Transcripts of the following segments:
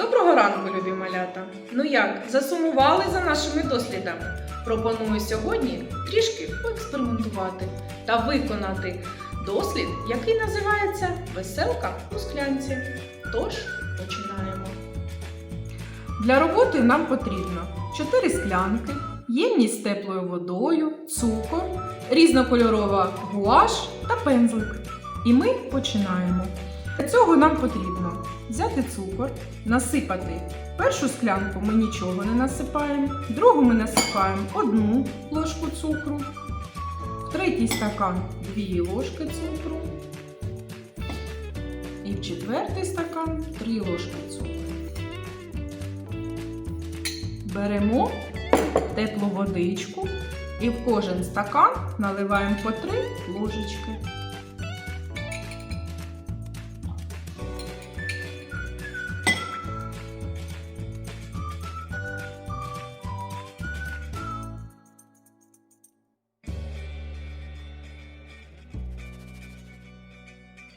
Доброго ранку, любі малята! Ну як, засумували за нашими дослідами? Пропоную сьогодні трішки поекспериментувати та виконати дослід, який називається Веселка у склянці. Тож починаємо. Для роботи нам потрібно 4 склянки, ємність з теплою водою, цукор, різнокольорова гуаш та пензлик. І ми починаємо. Для цього нам потрібно взяти цукор, насипати. Першу склянку ми нічого не насипаємо, другу ми насипаємо одну ложку цукру, в третій стакан дві ложки цукру. І в четвертий стакан три ложки цукру. Беремо теплу водичку і в кожен стакан наливаємо по три ложечки.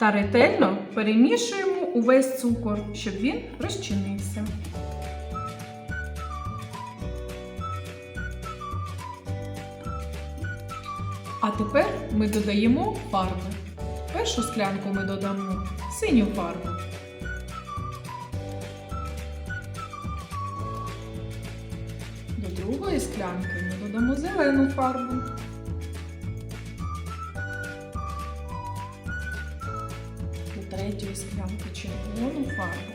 Та ретельно перемішуємо увесь цукор, щоб він розчинився. А тепер ми додаємо фарби. Першу склянку ми додамо синю фарбу. До другої склянки ми додамо зелену фарбу. Третьої склянки червону фарбу.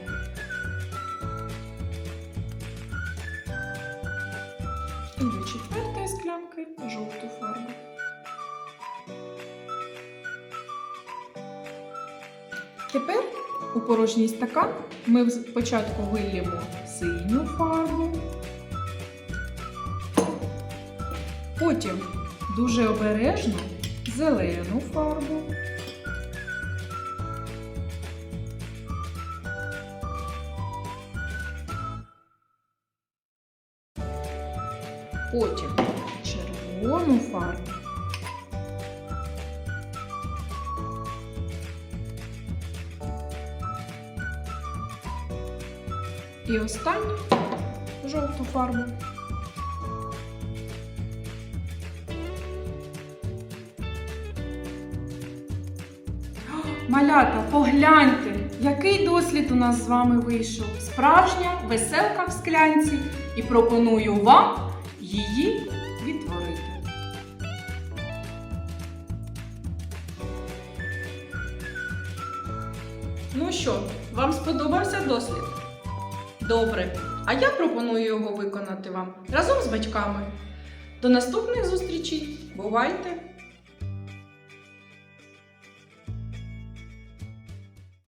І до четвертої склянки жовту фарбу. Тепер у порожній стакан ми спочатку вильємо синю фарбу, потім дуже обережно зелену фарбу. Потім червону фарбу. І останню жовту фарбу. Малята, погляньте, який дослід у нас з вами вийшов. Справжня веселка в склянці. І пропоную вам її відтворити. Ну що, вам сподобався дослід? Добре. А я пропоную його виконати вам разом з батьками. До наступних зустрічей. Бувайте!